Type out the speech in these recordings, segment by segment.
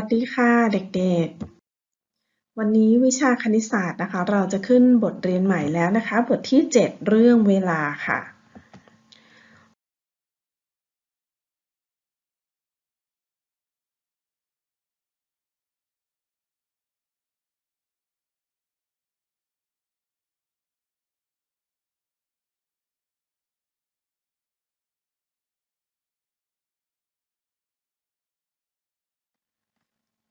วัสดีค่ะเด็กๆ วันนี้วิชาคณิตศาสตร์นะคะ เราจะขึ้นบทเรียนใหม่แล้วนะคะ บทที่ 7 เรื่องเวลาค่ะ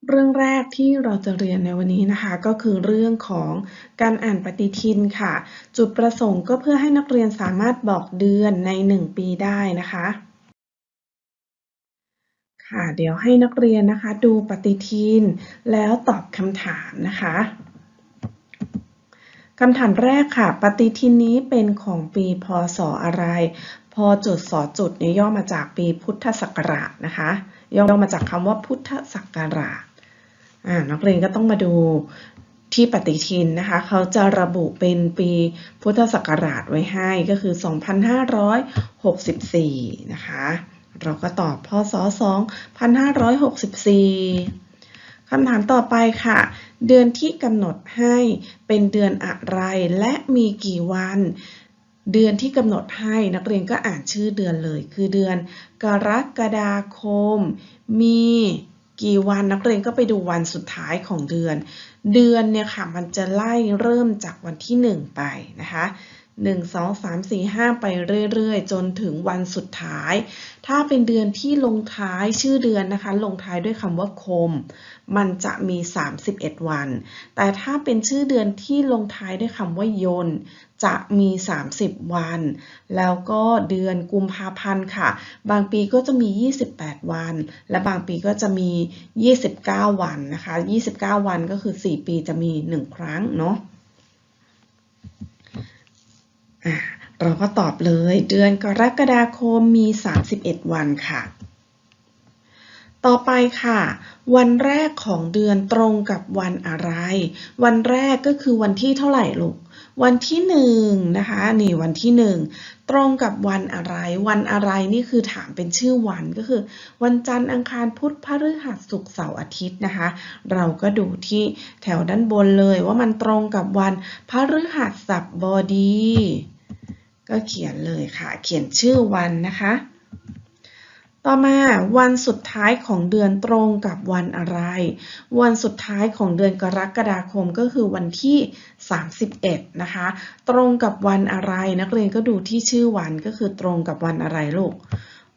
เรื่องแรกที่เราจะเรียนในวันนี้นะคะ ก็คือเรื่องของการอ่านปฏิทินค่ะ จุดประสงค์ก็เพื่อให้นักเรียนสามารถบอกเดือนใน 1 ปีได้นะคะ ค่ะ เดี๋ยวให้นักเรียนนะคะ ดูปฏิทินแล้วตอบคำถามนะคะคำถามแรกค่ะ ปฏิทินนี้เป็นของปีพศอะไรพอจุดสอจุดเนี่ยย่อมาจากปีพุทธศักราชนะคะ ย่อมาจากคำว่าพุทธศักราช นักเรียนก็ต้องมาดูที่ปฏิทินนะคะ เขาจะระบุเป็นปีพุทธศักราชไว้ให้ก็คือ 2564 นะคะ เราก็ตอบพศ 2564 คำถามต่อไปค่ะ เดือนที่กำหนดให้เป็นเดือนอะไรและมีกี่วัน เดือนที่กำหนดให้นักเรียนก็อ่านชื่อเดือนเลย คือเดือนกรกฎาคม มี กี่วันนักเรียนก็ไปดูวันสุดท้ายของเดือน เดือนเนี่ยค่ะมันจะไล่เริ่มจากวันที่ 1 ไปนะคะ 1 2 3 4 5 ไปเรื่อยๆ จนถึงวันสุดท้าย ถ้าเป็นเดือนที่ลงท้ายชื่อเดือนนะคะ ลงท้ายด้วยคำว่าคม มันจะมี 31 วัน แต่ถ้าเป็นชื่อเดือนที่ลงท้ายด้วยคำว่ายนจะมี 30 วัน แล้วก็เดือนกุมภาพันธ์ค่ะ บางปีก็จะมี 28 วัน และบางปีก็จะมี 29 วันนะคะ 29 วันก็คือ 4 ปีจะมี 1 ครั้งเนาะ เราก็ตอบเลย เดือนกรกฎาคมมี 31 วันค่ะ ต่อไปค่ะ วันแรกของเดือนตรงกับวันอะไร วันแรกก็คือวันที่เท่าไหร่ลูก วันที่หนึ่งนะคะนี่วันที่หนึ่งตรงกับวันอะไร วันอะไรนี่คือถามเป็นชื่อวันก็คือ วันจันทร์อังคารพุธพฤหัสศุกร์เสาร์อาทิตย์นะคะ เราก็ดูที่แถวด้านบนเลยว่ามันตรงกับวันพฤหัสบดี ก็เขียนเลยค่ะ เขียนชื่อวันนะคะ ต่อมาวันสุดท้ายของเดือนตรงกับวันอะไร วันสุดท้ายของเดือนกรกฎาคมก็คือวันที่ 31 นะคะ ตรงกับวันอะไร นักเรียนก็ดูที่ชื่อวันก็คือตรงกับวันอะไรลูก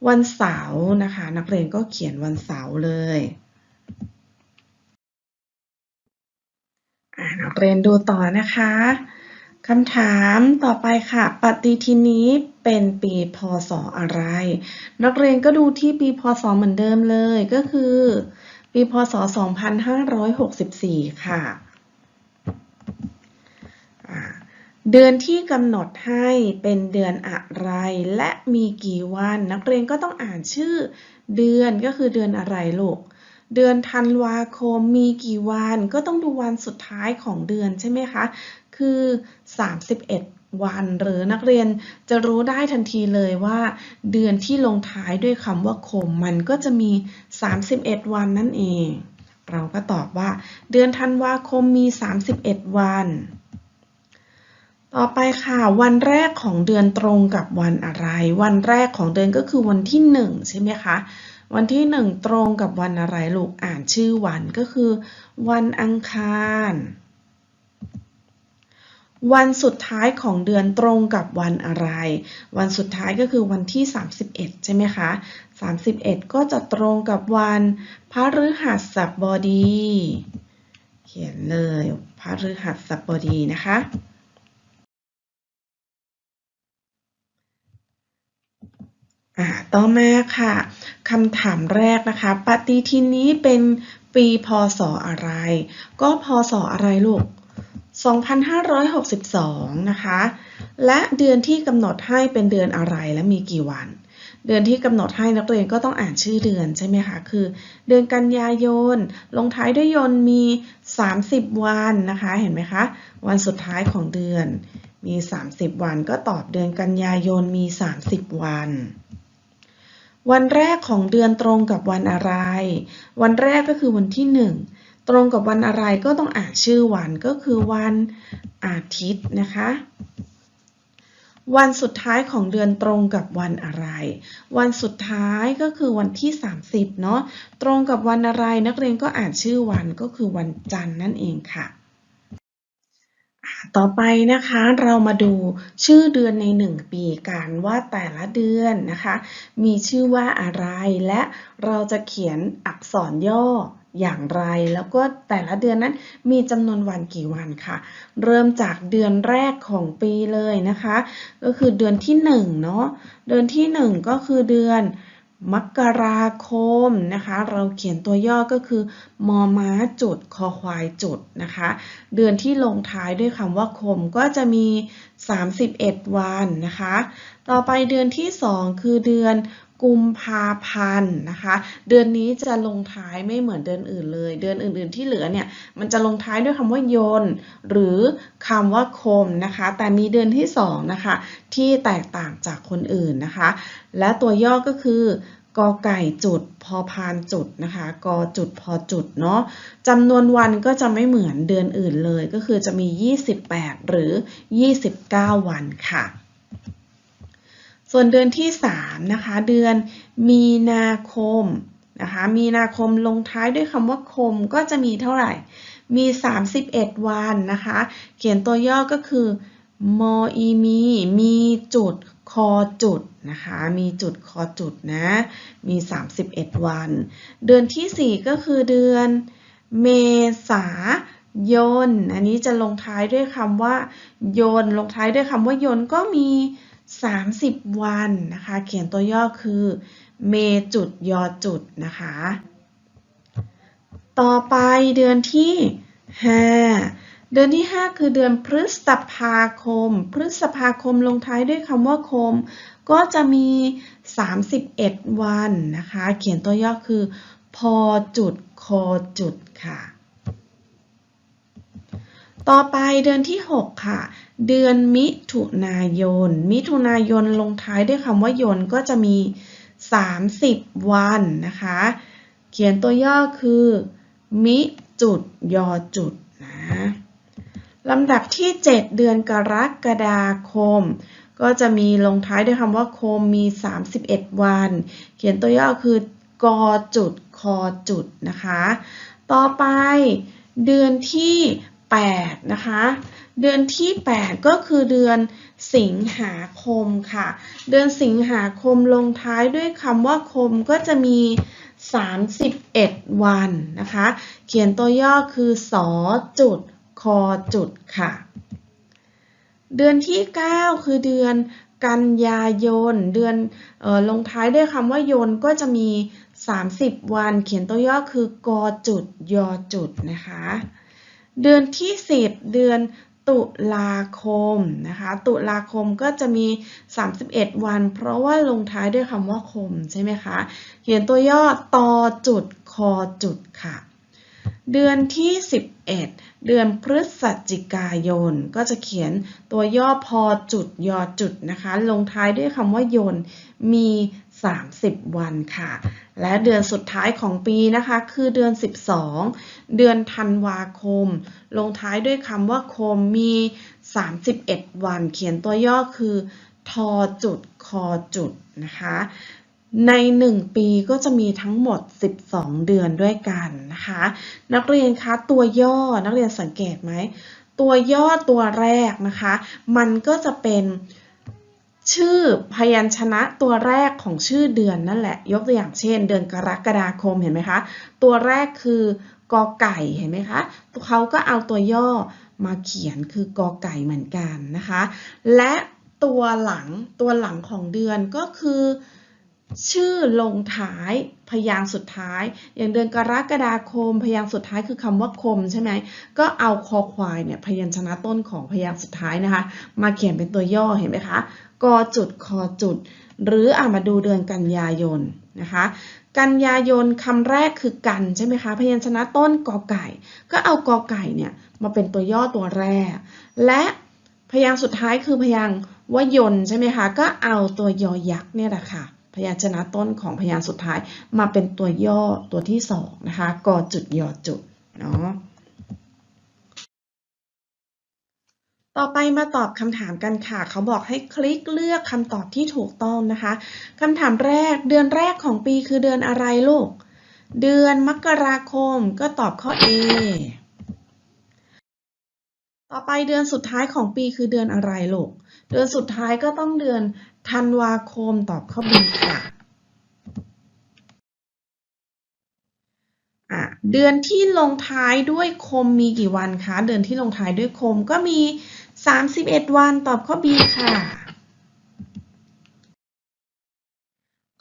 วันเสาร์นะคะ นักเรียนก็เขียนวันเสาร์เลยนักเรียนดูต่อนะคะ คำถามต่อไปค่ะ ปฏิทินนี้เป็นปีพศอะไร นักเรียนก็ดูที่ปีพศเหมือนเดิมเลยก็คือ ปีพศ 2564 ค่ะ เดือนที่กำหนดให้เป็นเดือนอะไร และมีกี่วัน นักเรียนก็ต้องอ่านชื่อเดือนก็คือเดือนอะไรลูกเดือนธันวาคมมีกี่วันก็ต้องดูวันสุดท้ายของเดือนใช่ไหมคะคือ 31 วัน หรือนักเรียนจะรู้ได้ทันทีเลยว่า เดือนที่ลงท้ายด้วยคำว่าคม มันก็จะมี 31 วันนั่นเอง เราก็ตอบว่า เดือนธันวาคมมี 31 วัน ต่อไปค่ะ วันแรกของเดือนตรงกับวันอะไร วันแรกของเดือนก็คือวันที่ 1 ใช่ไหมคะวันที่1ตรงกับวันอะไรลูกอ่านชื่อวันก็คือ วันอังคาร วันสุดท้ายของเดือนตรงกับวันอะไร วันสุดท้ายก็คือวันที่ 31 ใช่ไหมคะ 31 ก็จะตรงกับวันพฤหัสบดี เขียนเลยพฤหัสบดีนะคะ ต่อมาค่ะคำถามแรกนะคะ ปฏิทินนี้เป็นปีพศอะไร ก็พศอะไรลูก 2562 นะคะ และเดือนที่กำหนดให้เป็นเดือนอะไรและมีกี่วัน เดือนที่กำหนดให้นักเรียนก็ต้องอ่านชื่อเดือนใช่ไหมคะ คือ เดือนกันยายน ลงท้ายด้วยยนมี 30 วันนะคะ เห็นไหมคะ วันสุดท้ายของเดือนมี 30 วัน ก็ตอบเดือนกันยายนมี 30 วัน วันแรกของเดือนตรงกับวันอะไร วันแรกก็คือวันที่หนึ่ง ตรงกับวันอะไรก็ต้องอ่านชื่อวันก็คือวันอาทิตย์นะคะ วันสุดท้ายของเดือนตรงกับวันอะไร วันสุดท้ายก็คือวันที่ 30 เนาะตรงกับวันอะไรนักเรียนก็อ่านชื่อวันก็คือวันจันทร์นั่นเองค่ะต่อไปนะคะเรามาดูชื่อเดือนใน 1 ปีกันว่าแต่ละเดือนนะคะ มีชื่อว่าอะไรและเราจะเขียนอักษรย่อ อย่างไร แล้วก็แต่ละเดือนนั้นมีจำนวนวันกี่วันค่ะ เริ่มจากเดือนแรกของปีเลยนะคะ ก็คือเดือนที่1เนาะเดือนที่ 1 ก็คือเดือนมกราคมนะคะ เราเขียนตัวย่อก็คือมอม้าจุดคอควายจุดนะคะ เดือนที่ลงท้ายด้วยคำว่าคมก็จะมี 31 วันนะคะ ต่อไปเดือนที่ 2 คือเดือน กุมภาพันธ์นะคะ เดือนนี้จะลงท้ายไม่เหมือนเดือนอื่นเลย เดือนอื่น ๆ ที่เหลือเนี่ยมันจะลงท้ายด้วยคำว่ายนหรือคำว่าคมนะคะ แต่มีเดือนที่2นะคะที่แตกต่างจากคนอื่นนะคะ และตัวย่อก็คือกอไก่จุดพอพานจุดนะคะกอจุดพอจุดเนาะจำนวนวันก็จะไม่เหมือนเดือนอื่นเลย ก็คือจะมี 28 หรือ 29 วันค่ะ ส่วนเดือนที่3นะคะเดือนมีนาคมนะคะมีนาคมลงท้ายด้วยคำว่าคมก็จะมีเท่าไหร่ มี 31 วันนะคะ เขียนตัวย่อก็คือมอีมีมีจุดคอจุดนะคะ มีจุดคอจุดนะ มี 31 วัน เดือนที่ 4 ก็คือเดือนเมษายน อันนี้จะลงท้ายด้วยคำว่ายน ลงท้ายด้วยคำว่ายนก็มี 30 วันนะคะ เขียนตัวย่อคือเมจุดยอจุดนะคะ ต่อไปเดือนที่ 5 เดือนที่ 5 คือเดือนพฤษภาคม พฤษภาคมลงท้ายด้วยคำว่าคม ก็จะมี 31 วันนะคะ เขียนตัวย่อคือพอจุดคอจุดค่ะ ต่อไปเดือนที่ 6 ค่ะ เดือนมิถุนายน มิถุนายนลงท้ายด้วยคำว่ายนก็จะมี 30 วันนะคะ เขียนตัวย่อคือ มิจุดยอจุดนะลำดับที่ 7 เดือนกรกฎาคม ก็จะมีลงท้ายด้วยคำว่าคมมี 31 วัน เขียนตัวย่อคือกอจุดคอจุดนะคะ ต่อไปเดือนที่ 8 นะคะ เดือนที่ 8 ก็คือเดือนสิงหาคมค่ะ เดือนสิงหาคมลงท้ายด้วยคำว่าคมก็จะมี 31 วันนะคะ เขียนตัวย่อคือสอจุดคอจุดค่ะ เดือนที่ 9 คือเดือนกันยายน เดือนออลงท้ายด้วยคำว่ายนก็จะมี 30 วัน เขียนตัวย่อคือกอจุดยอจุดนะคะ เดือนที่ 10 เดือนตุลาคมนะคะ ตุลาคมก็จะมี 31 วัน เพราะว่าลงท้ายด้วยคำว่าคมใช่ไหมคะ เขียนตัวย่อตอจุดคอจุดค่ะ เดือนที่ 11 เดือนพฤศจิกายน ก็จะเขียนตัวย่อพอจุดยอจุดนะคะ ลงท้ายด้วยคำว่ายนมี 30 วันค่ะ และเดือนสุดท้ายของปีนะคะ คือเดือน 12 เดือนธันวาคม ลงท้ายด้วยคำว่าคมมี 31 วัน เขียนตัวย่อคือทอจุดคอจุดนะคะ ใน 1 ปีก็จะมีทั้งหมด 12 เดือนด้วยกันนะคะ นักเรียนคะตัวย่อนักเรียนสังเกตไหม ตัวย่อตัวแรกนะคะ มันก็จะเป็นชื่อพยัญชนะตัวแรกของชื่อเดือนนั่นแหละ ยกตัวอย่างเช่น เดือนกรกฎาคมเห็นไหมคะ ตัวแรกคือกอไก่เห็นไหมคะเขาก็เอาตัวย่อมาเขียนคือกอไก่เหมือนกันนะคะ และตัวหลังตัวหลังของเดือนก็คือ ชื่อลงท้ายพยางสุดท้าย อย่างเดือนกรกฎาคม พยางสุดท้ายคือคำว่าคมใช่ไหมก็เอาคอควายเนี่ยพยัญชนะต้นของพยางสุดท้ายนะคะ มาเขียนเป็นตัวย่อเห็นไหมคะกอจุดคอจุด หรืออามาดูเดือนกันยายนนะคะ กันยายนคำแรกคือกันใช่ไหมคะพยัญชนะต้นกอไก่ ก็เอากอไก่เนี่ยมาเป็นตัวย่อตัวแรก และพยางสุดท้ายคือพยางว่ายนใช่ไหมคะก็เอาตัวยอยักษ์เนี่ยแหละค่ะ พยัญชนะต้นของพยางค์สุดท้ายมาเป็นตัวย่อตัวที่สองนะคะกอจุดยอจุดเนาะต่อไปมาตอบคำถามกันค่ะ เขาบอกให้คลิกเลือกคำตอบที่ถูกต้องนะคะคำถามแรกเดือนแรกของปีคือเดือนอะไรลูก เดือนมกราคมก็ตอบข้อ A ต่อไปเดือนสุดท้ายของปีคือเดือนอะไรลูก เดือนสุดท้ายก็ต้องเดือนธันวาคมตอบข้อ B ค่ะเดือนที่ลงท้ายด้วยคมมีกี่วันคะ เดือนที่ลงท้ายด้วยคมก็มี 31 วันตอบข้อ B ค่ะ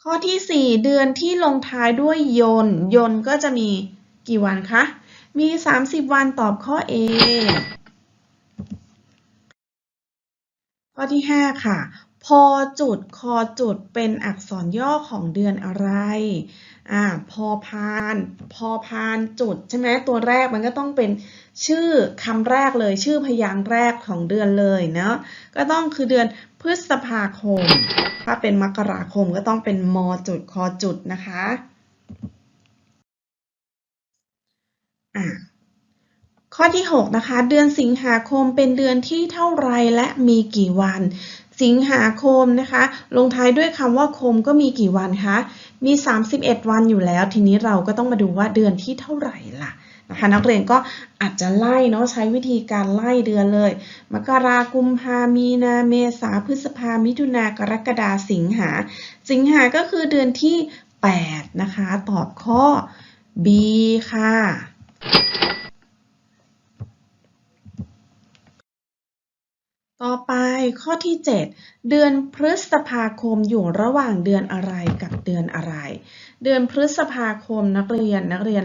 ข้อที่ 4 เดือนที่ลงท้ายด้วยยนยนก็จะมีกี่วันคะ มี 30 วันตอบข้อ A ข้อที่ 5 ค่ะ พอจุดคอจุดเป็นอักษรย่อของเดือนอะไร อ่า พอพาน พอพานจุดใช่ไหมตัวแรกมันก็ต้องเป็นชื่อคำแรกเลย ชื่อพยางค์แรกของเดือนเลยเนาะ ก็ต้องคือเดือนพฤษภาคม ถ้าเป็นมกราคมก็ต้องเป็นมจุดคอจุดนะคะ อ่า ข้อที่ 6 นะคะ เดือนสิงหาคมเป็นเดือนที่เท่าไรและมีกี่วัน สิงหาคมนะคะ ลงท้ายด้วยคำว่าคมก็มีกี่วันคะ มี 31 วันอยู่แล้ว ทีนี้เราก็ต้องมาดูว่าเดือนที่เท่าไหร่ล่ะนะคะนักเรียนก็อาจจะไล่เนาะใช้วิธีการไล่เดือนเลย มกรากุมภามีนาเมษาพฤษภามิถุนากรกฎาสิงหา สิงหาก็คือเดือนที่ 8 นะคะ ตอบข้อ B ค่ะ ต่อไปข้อที่ 7 เดือนพฤษภาคมอยู่ระหว่างเดือนอะไรกับเดือนอะไร เดือนพฤษภาคมนักเรียนนักเรียน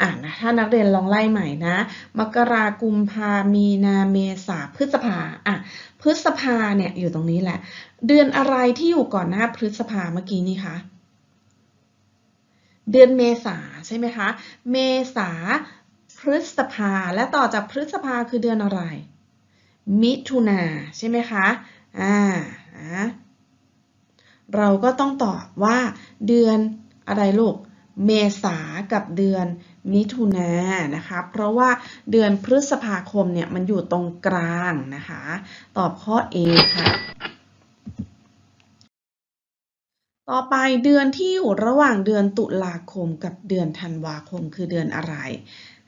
อ่านนะถ้านักเรียนลองไล่ใหม่นะ มกรากุมภามีนาเมษาพฤษภาอะพฤษภาเนี่ยอยู่ตรงนี้แหละ เดือนอะไรที่อยู่ก่อนหน้าพฤษภาเมื่อกี้นี้คะเดือนเมษาใช่ไหมคะ เมษาพฤษภาและต่อจากพฤษภาคือเดือนอะไร มิถุนาใช่ไหมคะอ่าเราก็ต้องตอบว่าเดือนอะไรลูก เมษากับเดือนมิถุนานะคะ เพราะว่าเดือนพฤษภาคมเนี่ยมันอยู่ตรงกลางนะคะ ตอบข้อ A ค่ะต่อไปเดือนที่อยู่ระหว่างเดือนตุลาคมกับเดือนธันวาคมคือเดือนอะไร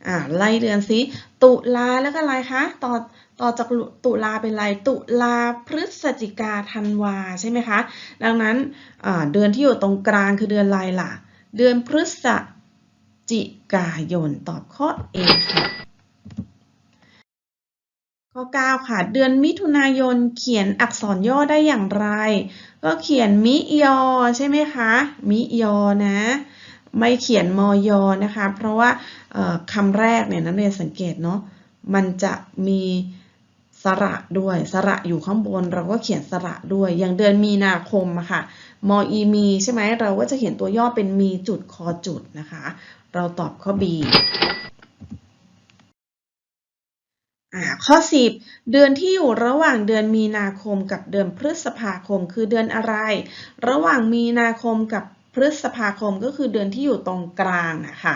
อ่าไล่เดือนสิตุลาแล้วก็อะไรคะ ต่อ ต่อจากตุลาเป็นไรตุลาพฤศจิกาธันวาใช่ไหมคะ ดังนั้นเดือนที่อยู่ตรงกลางคือเดือนอะไรล่ะ เดือนพฤศจิกายนตอบข้อ A ค่ะข้อ 9 ค่ะ เดือนมิถุนายนเขียนอักษรย่อได้อย่างไร ก็เขียนมิยอใช่ไหมคะมิยอนะ ไม่เขียนมอยอนะคะ เพราะว่าคำแรกเนี่ยนักเรียนสังเกตเนาะมันจะมี สระด้วย สระอยู่ข้างบน เราก็เขียนสระด้วย อย่างเดือนมีนาคมอะค่ะ มอีมีใช่ไหม เราก็จะเขียนตัวย่อเป็นมีจุดคอจุดนะคะ เราตอบข้อ B อ่าข้อ 10 เดือนที่อยู่ระหว่างเดือนมีนาคมกับเดือนพฤษภาคม คือเดือนอะไร ระหว่างมีนาคมกับพฤษภาคมก็คือเดือนที่อยู่ตรงกลางนะคะ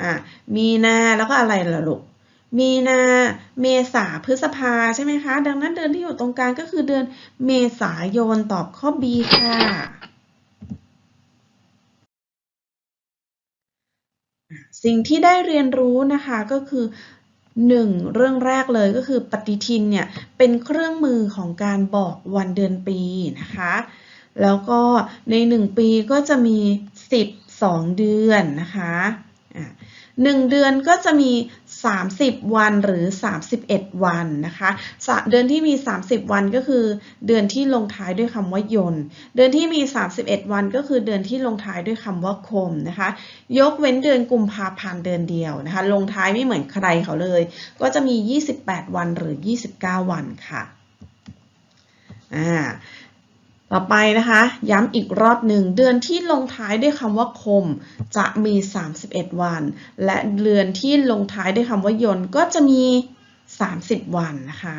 อ่ามีนาแล้วก็อะไรล่ะลูก มีนา เมษาพฤษภาใช่ไหมคะ ดังนั้นเดือนที่อยู่ตรงกลางก็คือเดือนเมษายนตอบข้อ B ค่ะ สิ่งที่ได้เรียนรู้นะคะก็คือ 1. เรื่องแรกเลยก็คือปฏิทินเนี่ย เป็นเครื่องมือของการบอกวันเดือนปีนะคะ แล้วก็ใน 1 ปีก็จะมี 12 เดือนนะคะ หนึ่งเดือนก็จะมี 30 วันหรือ 31 วันนะคะเดือนที่มี 30 วันก็คือ เดือนที่ลงท้ายด้วยคำว่ายนเดือนที่มี 31 วันก็คือเดือนที่ลงท้ายด้วยคำว่าคมนะคะ ยกเว้นเดือนกุมภาพันธ์เดือนเดียวนะคะ ลงท้ายไม่เหมือนใครเขาเลย ก็จะมี 28 วันหรือ 29 วันค่ะอ่า ต่อไปนะคะ ย้ำอีกรอบหนึ่งเดือนที่ลงท้ายด้วยคำว่าคม จะมี 31 วัน และเดือนที่ลงท้ายด้วยคำว่ายนก็จะมี 30 วันนะคะ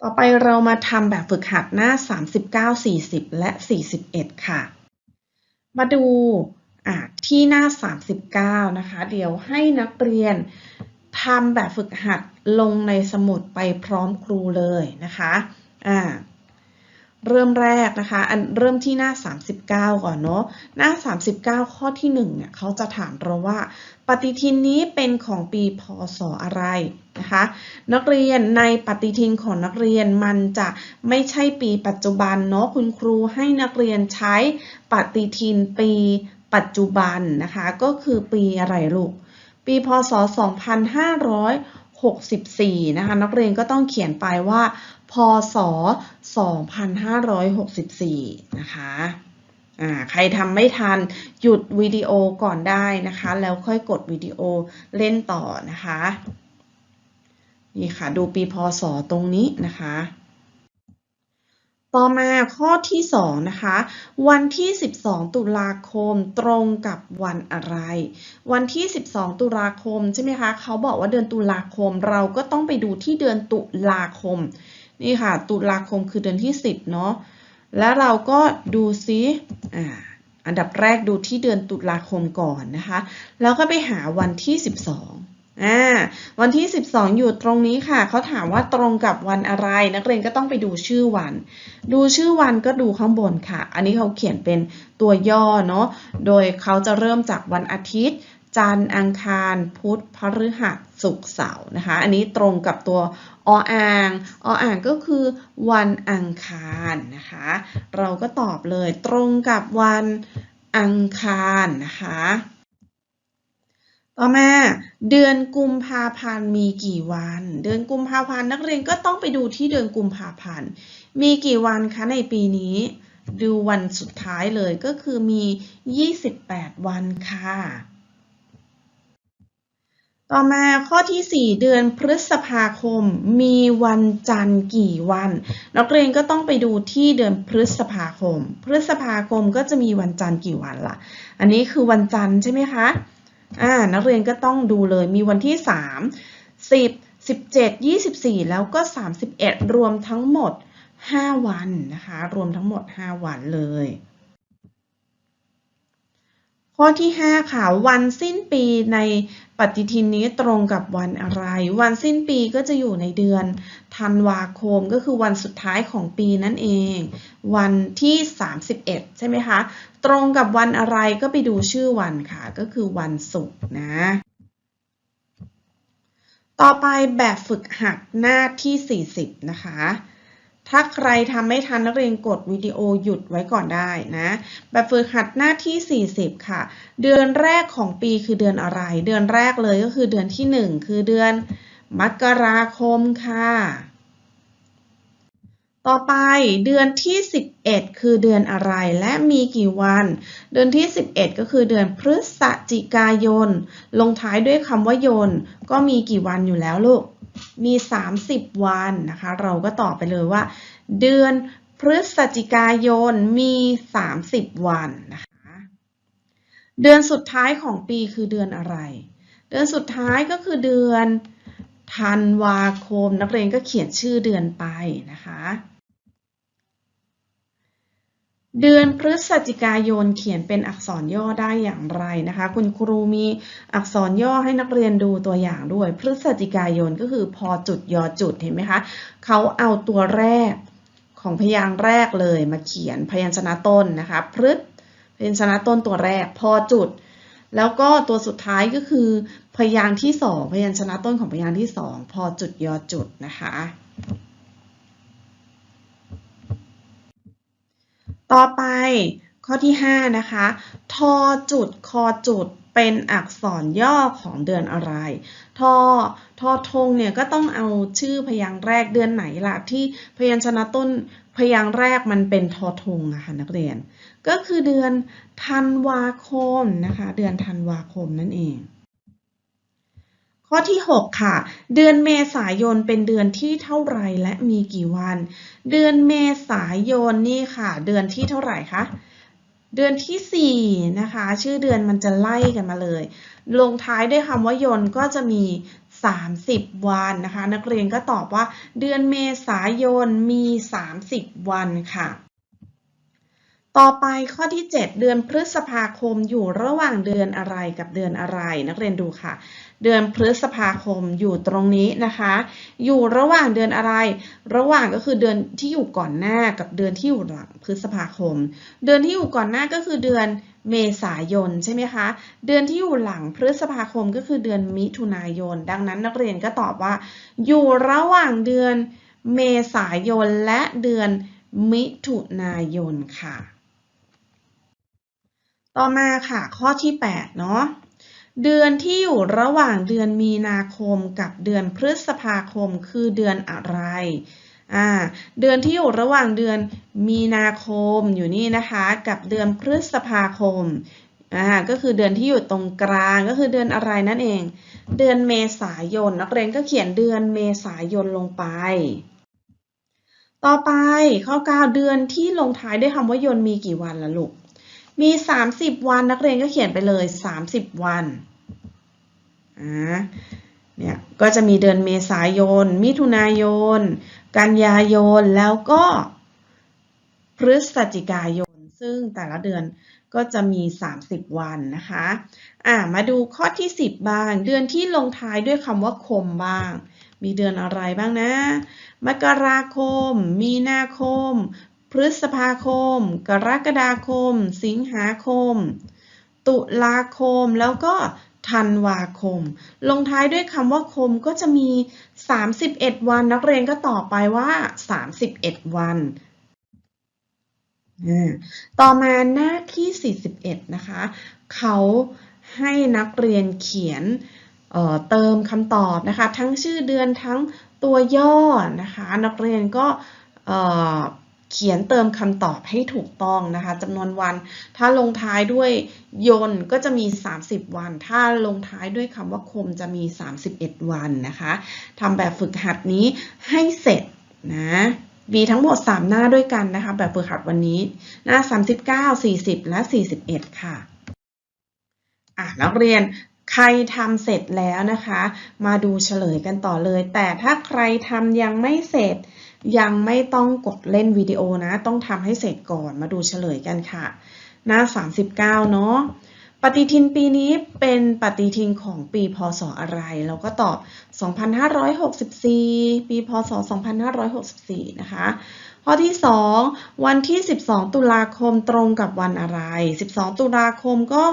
ต่อไปเรามาทำแบบฝึกหัดหน้า 39 40 และ 41 ค่ะ มาดูที่หน้า 39 นะคะ เดี๋ยวให้นักเรียนทำแบบฝึกหัดลงในสมุดไปพร้อมครูเลยนะคะอ่า เริ่มแรกนะคะ อันเริ่มที่หน้า 39 ก่อนเนาะ หน้า 39 ข้อที่ 1 เนี่ยเขาจะถามเราว่า ปฏิทินนี้เป็นของปีพศอะไรนะคะ นักเรียนในปฏิทินของนักเรียนมันจะไม่ใช่ปีปัจจุบันเนาะ คุณครูให้นักเรียนใช้ปฏิทินปีปัจจุบันนะคะ ก็คือปีอะไรลูก ปีพศ 2564 นะคะนักเรียนก็ต้องเขียนไปว่า พศ 2564 นะคะใครทำไม่ทันหยุดวิดีโอก่อนได้นะคะ แล้วค่อยกดวิดีโอเล่นต่อนะคะนี่ค่ะดูปีพศตรงนี้นะคะ ต่อมาข้อที่2นะคะ วันที่ 12 ตุลาคมตรงกับวันอะไร วันที่ 12 ตุลาคมใช่ไหมคะเขาบอกว่าเดือนตุลาคมเราก็ต้องไปดูที่เดือนตุลาคม นี่ค่ะ ตุลาคมคือเดือนที่ 10 เนาะ แล้วเราก็ดูซิอ่าอันดับแรกดูที่เดือนตุลาคมก่อนนะคะ แล้วก็ไปหาวันที่ 12อ่าวันที่ 12 อยู่ตรงนี้ค่ะ เขาถามว่าตรงกับวันอะไร นักเรียนก็ต้องไปดูชื่อวัน ดูชื่อวันก็ดูข้างบนค่ะ อันนี้เขาเขียนเป็นตัวย่อเนาะ โดยเขาจะเริ่มจากวันอาทิตย์ จันทร์อังคาร พุธพฤหัสศุกร์เสาร์นะคะ อันนี้ตรงกับตัวออ่างออ่างก็คือวันอังคารนะคะ เราก็ตอบเลยตรงกับวันอังคารนะคะ ต่อมาเดือนกุมภาพันธ์มีกี่วัน เดือนกุมภาพันธ์นักเรียนก็ต้องไปดูที่เดือนกุมภาพันธ์ มีกี่วันคะในปีนี้ดูวันสุดท้ายเลยก็คือมี 28 วันค่ะ ต่อมาข้อที่ 4 เดือนพฤษภาคม มีวันจันทร์กี่วัน นักเรียนก็ต้องไปดูที่เดือนพฤษภาคม พฤษภาคมก็จะมีวันจันทร์กี่วันล่ะ อันนี้คือวันจันทร์ใช่ไหมคะอ่านักเรียนก็ต้องดูเลยมีวันที่ 3 10 17 24 แล้วก็ 31 รวมทั้งหมด 5 วันนะคะ รวมทั้งหมด 5 วันเลย ข้อที่ 5 ค่ะ วันสิ้นปีในปฏิทินนี้ตรงกับวันอะไร วันสิ้นปีก็จะอยู่ในเดือนธันวาคมก็คือวันสุดท้ายของปีนั่นเอง วันที่ 31 ใช่ไหมคะ ตรงกับวันอะไรก็ไปดูชื่อวันค่ะ ก็คือวันศุกร์นะ ต่อไปแบบฝึกหัดหน้าที่ 40 นะคะ ถ้าใครทำไม่ทันนักเรียนกดวิดีโอหยุดไว้ก่อนได้นะ แบบฝึกหัดหน้าที่ 40 ค่ะ เดือนแรกของปีคือเดือนอะไร เดือนแรกเลยก็คือเดือนที่ 1 คือเดือนมกราคมค่ะ ต่อไปเดือนที่ 11 คือเดือนอะไรและมีกี่วัน เดือนที่ 11 ก็คือเดือนพฤศจิกายน ลงท้ายด้วยคำว่ายน ก็มีกี่วันอยู่แล้วลูก มี 30 วันนะคะ เราก็ตอบไปเลยว่า เดือนพฤศจิกายนมี 30 วันนะคะ เดือนสุดท้ายของปีคือเดือนอะไร เดือนสุดท้ายก็คือเดือนธันวาคม นักเรียนก็เขียนชื่อเดือนไปนะคะ เดือนพฤศจิกายนเขียนเป็นอักษรย่อได้อย่างไรนะคะ คุณครูมีอักษรย่อให้นักเรียนดูตัวอย่างด้วย พฤศจิกายนก็คือพอจุดยอจุดเห็นไหมคะเขาเอาตัวแรกของพยางค์แรกเลยมาเขียนพยัญชนะต้นนะคะพฤษพยัญชนะต้นตัวแรกพอจุด แล้วก็ตัวสุดท้ายก็คือพยางค์ที่สองพยัญชนะต้นของพยางค์ที่สองพอจุดยอจุดนะคะ ต่อไปข้อที่ 5 นะคะ ทอจุดคอจุดเป็นอักษรย่อของเดือนอะไร ทอ ทอทงเนี่ยก็ต้องเอาชื่อพยางค์แรกเดือนไหนล่ะที่พยัญชนะต้นพยางค์แรกมันเป็นทอทงอะค่ะนักเรียน ก็คือเดือนธันวาคมนะคะ เดือนธันวาคมนั่นเอง ข้อที่ 6 ค่ะ เดือนเมษายนเป็นเดือนที่เท่าไหร่และมีกี่วัน เดือนเมษายนนี่ค่ะ เดือนที่เท่าไหร่คะเดือนที่4นะคะชื่อเดือนมันจะไล่กันมาเลย ลงท้ายด้วยคำว่ายนก็จะมี 30 วันนะคะ นักเรียนก็ตอบว่าเดือนเมษายนมี 30 วันค่ะ ต่อไปข้อที่ 7 เดือนพฤษภาคมอยู่ระหว่างเดือนอะไรกับเดือนอะไร นักเรียนดูค่ะ เดือนพฤษภาคมอยู่ตรงนี้นะคะ อยู่ระหว่างเดือนอะไร ระหว่างก็คือเดือนที่อยู่ก่อนหน้ากับเดือนที่อยู่หลังพฤษภาคม เดือนที่อยู่ก่อนหน้าก็คือเดือนเมษายนใช่ไหมคะ เดือนที่อยู่หลังพฤษภาคมก็คือเดือนมิถุนายน ดังนั้นนักเรียนก็ตอบว่า อยู่ระหว่างเดือนเมษายนและเดือนมิถุนายนค่ะ ต่อมาค่ะข้อที่ 8 เนาะ เดือนที่อยู่ระหว่างเดือนมีนาคมกับเดือนพฤษภาคมคือเดือนอะไรอ่าเดือนที่อยู่ระหว่างเดือนมีนาคมอยู่นี่นะคะ กับเดือนพฤษภาคมอ่าก็คือเดือนที่อยู่ตรงกลางก็คือเดือนอะไรนั่นเอง เดือนเมษายนนักเรียนก็เขียนเดือนเมษายนลงไปต่อไปข้อ9เดือนที่ลงท้ายด้วยคำว่ายนมีกี่วันล่ะลูก มี 30 วันนักเรียนก็เขียนไปเลย 30 วันอ่าเนี่ยก็จะมีเดือนเมษายน มิถุนายน กันยายน แล้วก็พฤศจิกายน ซึ่งแต่ละเดือนก็จะมี 30 วันนะคะอ่ามาดูข้อที่ 10 บ้าง เดือนที่ลงท้ายด้วยคำว่าคมบ้าง มีเดือนอะไรบ้างนะ มกราคม มีนาคม พฤษภาคม กรกฎาคม สิงหาคม ตุลาคมแล้วก็ธันวาคม ลงท้ายด้วยคำว่าคมก็จะมี 31 วัน นักเรียนก็ตอบไปว่า 31 วัน ต่อมาหน้าที่ 41 นะคะ เขาให้นักเรียนเขียนเเติมคำตอบนะคะ ทั้งชื่อเดือนทั้งตัวย่อนะคะ นักเรียนก็ เขียนเติมคำตอบให้ถูกต้องนะคะจำนวนวัน ถ้าลงท้ายด้วยยนก็จะมี 30 วัน ถ้าลงท้ายด้วยคำว่าคมจะมี 31 วันนะคะทำแบบฝึกหัดนี้ให้เสร็จนะมีทั้งหมด 3 หน้าด้วยกันนะคะแบบฝึกหัดวันนี้ หน้า 39 40 และ 41 ค่ะอะนักเรียนใครทำเสร็จแล้วนะคะ มาดูเฉลยกันต่อเลย แต่ถ้าใครทำยังไม่เสร็จ ยังไม่ต้องกดเล่นวิดีโอนะ ต้องทำให้เสร็จก่อนมาดูเฉลยกันค่ะ หน้า 39 เนาะปฏิทินปีนี้เป็นปฏิทินของปีพศอะไร เราก็ตอบ 2564 ปีพศ 2564 นะคะ ข้อที่ 2 วันที่ 12 ตุลาคมตรงกับวันอะไร 12 ตุลาคมก็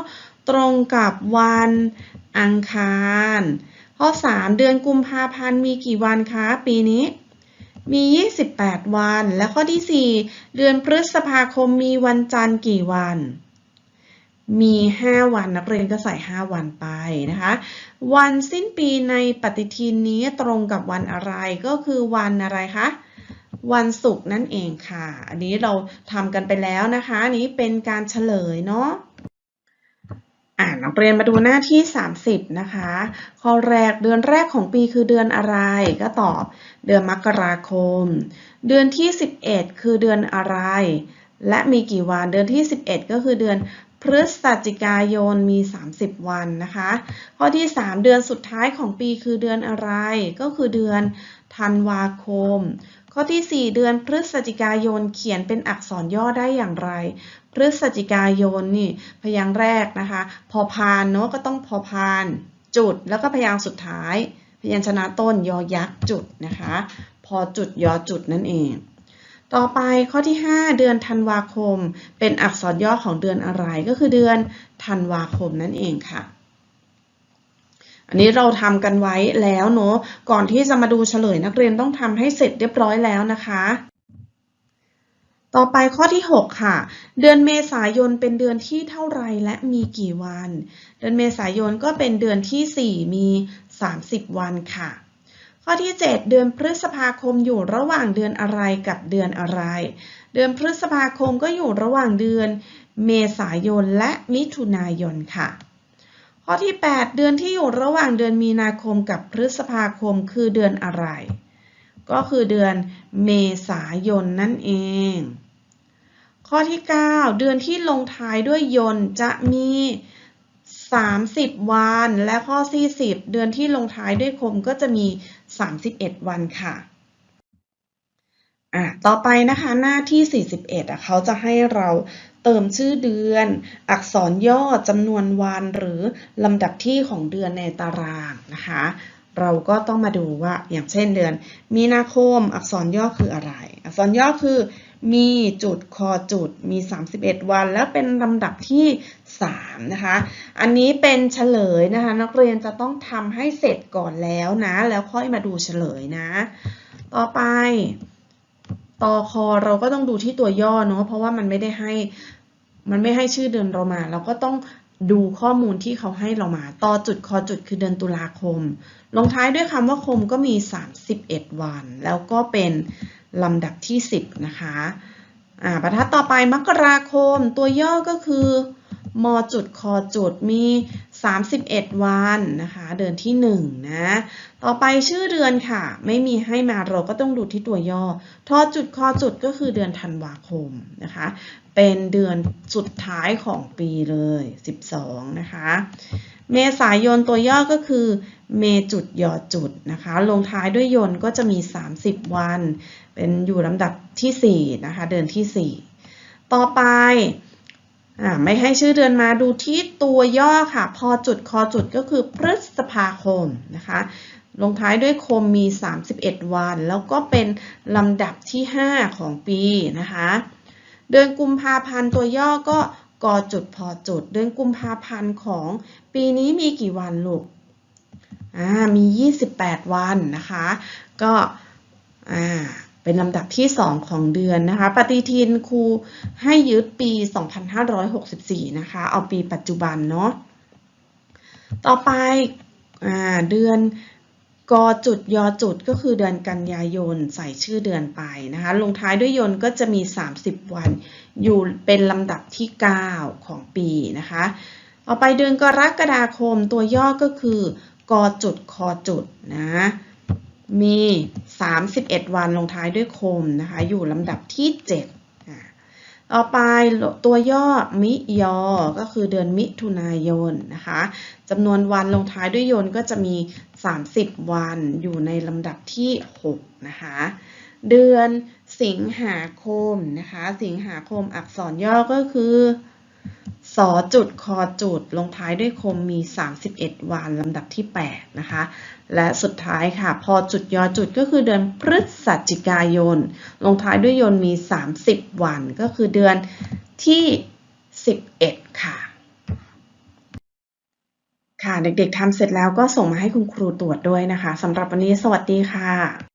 ตรงกับวันอังคาร ข้อ 3 เดือนกุมภาพันธ์มีกี่วันคะปีนี้ มี 28 วัน และข้อที่ 4 เดือนพฤษภาคมมีวันจันทร์กี่วัน มี 5 วันนักเรียนก็ใส่ 5 วันไปนะคะ วันสิ้นปีในปฏิทินนี้ตรงกับวันอะไรก็คือวันอะไรคะวันศุกร์นั่นเองค่ะ อันนี้เราทำกันไปแล้วนะคะ อันนี้เป็นการเฉลยเนาะ อ่านักเรียนมาดูหน้าที่ 30 นะคะ ข้อแรกเดือนแรกของปีคือเดือนอะไรก็ตอบ เดือนมกราคม เดือนที่ 11 คือเดือนอะไร และมีกี่วันเดือนที่ 11 ก็คือเดือนพฤศจิกายนมี 30 วันนะคะ ข้อที่ 3 เดือนสุดท้ายของปีคือเดือนอะไร ก็คือเดือนธันวาคม ข้อที่ 4 เดือนพฤศจิกายนเขียนเป็นอักษรย่อได้อย่างไร พฤศจิกายนนี่พยางค์แรกนะคะ พอพานเนาะก็ต้องพอพาน จุดแล้วก็พยางค์สุดท้าย พยัญชนะต้นยอยักษ์จุดนะคะ พอจุดยอจุดนั่นเอง ต่อไปข้อที่ 5 เดือนธันวาคม เป็นอักษรย่อของเดือนอะไรก็คือเดือนธันวาคมนั่นเองค่ะ อันนี้เราทำกันไว้แล้วเนาะก่อนที่จะมาดูเฉลยนักเรียนต้องทำให้เสร็จเรียบร้อยแล้วนะคะต่อไปข้อที่ 6 ค่ะ เดือนเมษายนเป็นเดือนที่เท่าไรและมีกี่วัน เดือนเมษายนก็เป็นเดือนที่ 4 มี 30 วันค่ะ ข้อที่ 7 เดือนพฤษภาคมอยู่ระหว่างเดือนอะไรกับเดือนอะไร เดือนพฤษภาคมก็อยู่ระหว่างเดือนเมษายนและมิถุนายนค่ะ ข้อที่ 8 เดือนที่อยู่ระหว่างเดือนมีนาคมกับพฤษภาคมคือเดือนอะไร ก็คือเดือนเมษายนนั่นเอง ข้อที่ 9 เดือนที่ลงท้ายด้วยยนจะมี 30 วัน และข้อที่10เดือนที่ลงท้ายด้วยคมก็จะมี 31 วันค่ะอะ ต่อไปนะคะหน้าที่ 41อะเขาจะให้เรา เติมชื่อเดือน อักษรย่อจำนวนวันหรือลำดับที่ของเดือนในตารางนะคะ เราก็ต้องมาดูว่าอย่างเช่นเดือน มีนาคมอักษรย่อคืออะไร อักษรย่อคือมีจุดคอจุดมี 31 วัน แล้วเป็นลำดับที่ 3 นะคะ อันนี้เป็นเฉลยนะคะ นักเรียนจะต้องทำให้เสร็จก่อนแล้วนะ แล้วค่อยมาดูเฉลยนะ ต่อไป ตอคอเราก็ต้องดูที่ตัวย่อเนาะเพราะว่ามันไม่ได้ให้มันไม่ให้ชื่อเดือนเรามา เราก็ต้องดูข้อมูลที่เขาให้เรามา ตอจุดคอจุดคือเดือนตุลาคม ลงท้ายด้วยคำว่าคมก็มี 31 วัน แล้วก็เป็นลำดับที่ 10 นะคะ อ่าบรรทัดต่อไปมกราคม ตัวย่อก็คือ มจุดคอจุดมี 31 วันนะคะ เดือนที่1นะต่อไปชื่อเดือนค่ะ ไม่มีให้มาเราก็ต้องดูที่ตัวย่อทอจุดคอจุดก็คือเดือนธันวาคมนะคะ เป็นเดือนสุดท้ายของปีเลย 12 นะคะ เมษายนตัวย่อก็คือ เมจุดยอจุดนะคะ ลงท้ายด้วยยนก็จะมี 30 วัน เป็นอยู่ลำดับที่ 4 นะคะ เดือนที่ 4 ต่อไป ไม่ให้ชื่อเดือนมาดูที่ตัวย่อค่ะ พอจุดคอจุดก็คือพฤษภาคมนะคะ ลงท้ายด้วยคมมี 31 วัน แล้วก็เป็นลำดับที่ 5 ของปีนะคะ เดือนกุมภาพันธ์ตัวย่อก็กอจุดพอจุด เดือนกุมภาพันธ์ของปีนี้มีกี่วันลูก อ่า มี 28 วันนะคะ ก็ อ่า เป็นลำดับที่ 2 ของเดือนนะคะ ปฏิทินครูให้ยึดปี 2564 นะคะ เอาปีปัจจุบันเนาะ ต่อไปอเดือนกอจุดยอจุดก็คือเดือนกันยายนใส่ชื่อเดือนไปนะคะ ลงท้ายด้วยยนก็จะมี 30 วัน อยู่เป็นลำดับที่ 9 ของปีนะคะต่อไปเดือนกรกฎาคมตัวย่อก็คือกอจุดคอจุดนะ มี 31 วันลงท้ายด้วยคมนะคะ อยู่ลำดับที่ 7ต่อไปตัวย่อมิยอ ก็คือเดือนมิถุนายนนะคะจำนวนวันลงท้ายด้วยยนก็จะมี 30 วันอยู่ในลำดับที่6นะคะเดือนสิงหาคมนะคะสิงหาคมอักษรย่อก็คือ สอจุดคอจุด ลงท้ายด้วยคมมี 31 วันลำดับที่ 8 นะคะ และสุดท้ายค่ะ พอจุดยอจุดก็คือเดือนพฤศจิกายน ลงท้ายด้วยยนมี 30 วัน ก็คือเดือนที่ 11 ค่ะ ค่ะ เด็กๆทำเสร็จแล้วก็ส่งมาให้คุณครูตรวจด้วยนะคะสำหรับวันนี้สวัสดีค่ะ